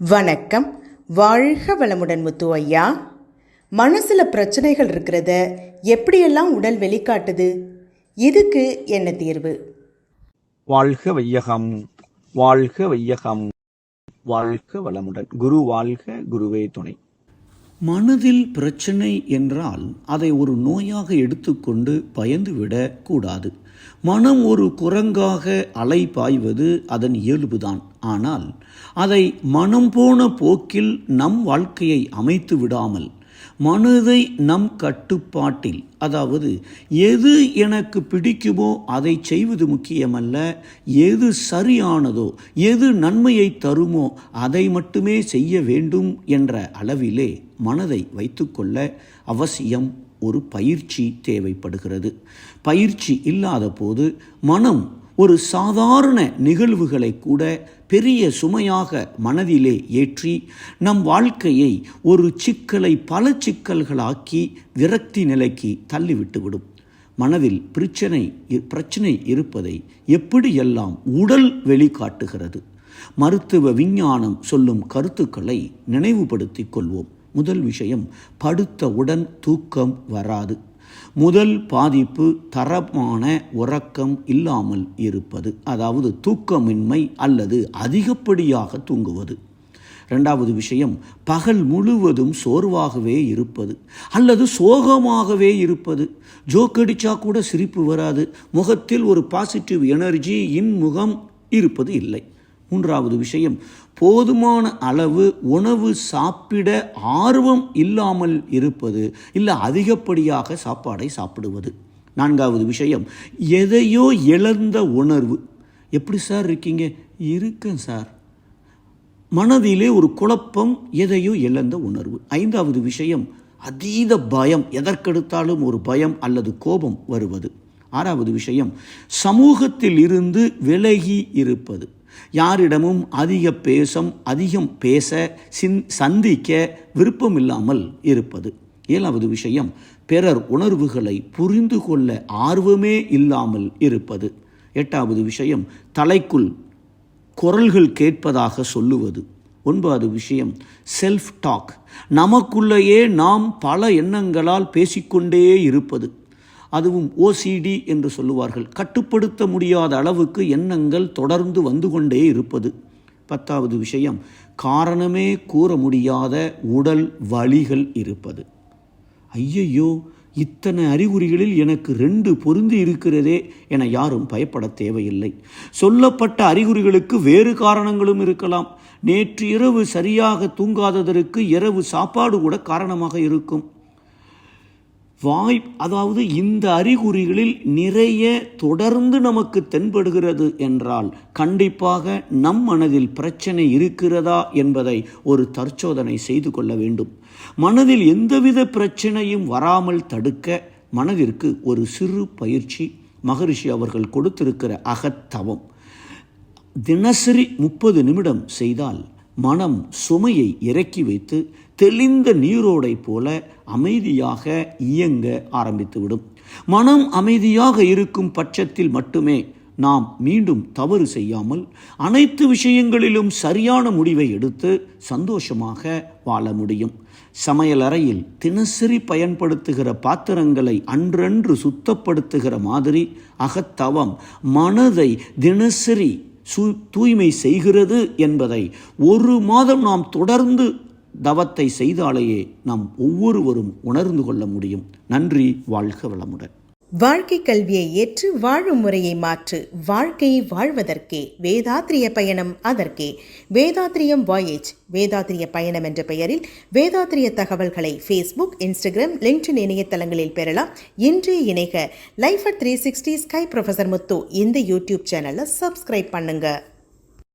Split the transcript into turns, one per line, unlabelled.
வணக்கம். வாழ்க வளமுடன் முத்து ஐயா. மனசில் பிரச்சனைகள் இருக்கிறத எப்படியெல்லாம் உடல் வெளிக்காட்டுது? இதுக்கு என்ன தீர்வு?
வாழ்க வையகம் வாழ்க வையகம் வாழ்க வளமுடன். குரு வாழ்க குருவே துணை.
மனதில் பிரச்சனை என்றால் அதை ஒரு நோயாக எடுத்துக்கொண்டு பயந்துவிடக் கூடாது. மனம் ஒரு குரங்காக அலை பாய்வது அதன் இயல்புதான். ஆனால் அதை மனம் போன போக்கில் நம் வாழ்க்கையை அமைத்து விடாமல் மனதை நம் கட்டுப்பாட்டில் அதாவது எது எனக்கு பிடிக்குமோ அதை செய்வது முக்கியமல்ல எது சரியானதோ எது நன்மையை தருமோ அதை மட்டுமே செய்ய வேண்டும் என்ற அளவிலே மனதை வைத்துக்கொள்ள அவசியம் ஒரு பயிற்சி தேவைப்படுகிறது. பயிற்சி இல்லாத போது மனம் ஒரு சாதாரண நிகழ்வுகளை கூட பெரிய சுமையாக மனதிலே ஏற்றி நம் வாழ்க்கையை ஒரு சிக்கலை பல சிக்கல்களாக்கி விரக்தி நிலைக்கு தள்ளிவிட்டுவிடும் மனதில் பிரச்சனை பிரச்சனை இருப்பதை எப்படியெல்லாம் உடல் வெளிக்காட்டுகிறது? மருத்துவ விஞ்ஞானம் சொல்லும் கருத்துக்களை நினைவுபடுத்திக் கொள்வோம். முதல் விஷயம் படுத்தவுடன் தூக்கம் வராது. முதல் பாதிப்பு தரமான உறக்கம் இல்லாமல் இருப்பது அதாவது தூக்கமின்மை அல்லது அதிகப்படியாக தூங்குவது. ரெண்டாவது விஷயம் பகல் முழுவதும் சோர்வாகவே இருப்பது அல்லது சோகமாகவே இருப்பது. ஜோக்கடிச்சா கூட சிரிப்பு வராது முகத்தில் ஒரு பாசிட்டிவ் எனர்ஜி இன்முகம் இருப்பது இல்லை. மூன்றாவது விஷயம் போதுமான அளவு உணவு சாப்பிட ஆர்வம் இல்லாமல் இருப்பது இல்லை அதிகப்படியாக சாப்பாடை சாப்பிடுவது. நான்காவது விஷயம் எதையோ இழந்த உணர்வு. எப்படி சார் இருக்கீங்க? இருக்கேன் சார். மனதிலே ஒரு குழப்பம் எதையோ இழந்த உணர்வு. ஐந்தாவது விஷயம் அதீத பயம். எதற்கெடுத்தாலும் ஒரு பயம் அல்லது கோபம் வருவது. ஆறாவது விஷயம் சமூகத்தில் இருந்து விலகி இருப்பது. யாரிடமும் அதிக பேசம் அதிகம் பேச சின் சந்திக்க விருப்பம் இல்லாமல் இருப்பது. ஏழாவது விஷயம் பிறர் உணர்வுகளை புரிந்து கொள்ள ஆர்வமே இல்லாமல் இருப்பது. எட்டாவது விஷயம் தலைக்குள் குரல்கள் கேட்பதாக சொல்லுவது. ஒன்பதாவது விஷயம் செல்ஃப் டாக் நமக்குள்ளேயே நாம் பல எண்ணங்களால் பேசிக்கொண்டே இருப்பது. அதுவும் ஓசிடி என்று சொல்லுவார்கள். கட்டுப்படுத்த முடியாத அளவுக்கு எண்ணங்கள் தொடர்ந்து வந்து கொண்டே இருப்பது. பத்தாவது விஷயம் காரணமே கூற முடியாத உடல் வலிகள் இருப்பது. ஐயையோ இத்தனை அறிகுறிகளில் எனக்கு ரெண்டு பொருந்தி இருக்கிறதே என யாரும் பயப்பட தேவையில்லை. சொல்லப்பட்ட அறிகுறிகளுக்கு வேறு காரணங்களும் இருக்கலாம். நேற்று இரவு சரியாக தூங்காததற்கு இரவு சாப்பாடு கூட காரணமாக இருக்கும். வாய் அதாவது இந்த அறிகுறிகளில் நிறைய தொடர்ந்து நமக்கு தென்படுகிறது என்றால் கண்டிப்பாக நம் மனதில் பிரச்சனை இருக்கிறதா என்பதை ஒரு தற்சோதனை செய்து கொள்ள வேண்டும். மனதில் எந்தவித பிரச்சனையும் வராமல் தடுக்க மனதிற்கு ஒரு சிறு பயிற்சி மகரிஷி அவர்கள் கொடுத்திருக்கிற அகத்தவம். தினசரி முப்பது நிமிடம் செய்தால் மனம் சுமையை இறக்கி வைத்து தெளிந்த நீரோடை போல அமைதியாக இயங்க ஆரம்பித்துவிடும். மனம் அமைதியாக இருக்கும் பட்சத்தில் மட்டுமே நாம் மீண்டும் தவறு செய்யாமல் அனைத்து விஷயங்களிலும் சரியான முடிவை எடுத்து சந்தோஷமாக வாழ முடியும். சமையலறையில் தினசரி பயன்படுத்துகிற பாத்திரங்களை அன்றன்று சுத்தப்படுத்துகிற மாதிரி அகத்தவம் மனதை தினசரி சு தூய்மை செய்கிறது என்பதை ஒரு மாதம் நாம் தொடர்ந்து தவத்தை செய்தாலேயே நாம் ஒவ்வொருவரும் உணர்ந்து கொள்ள முடியும். நன்றி வாழ்க வளமுடன்.
வாழ்க்கை கல்வியை ஏற்று வாழும் முறையை மாற்று வாழ்க்கையை வாழ்வதற்கே வேதாத்திரிய பயணம் அதற்கே. வேதாத்திரியம் வாயேஜ் வேதாத்திரிய பயணம் என்ற பெயரில் வேதாத்திரிய தகவல்களை ஃபேஸ்புக் இன்ஸ்டாகிராம் லிங்க்டின் இணையதளங்களில் பெறலாம். இன்றே இணைக. Life at three sixty sky professor Muthu இந்த யூடியூப் சேனலை சப்ஸ்கிரைப் பண்ணுங்கள்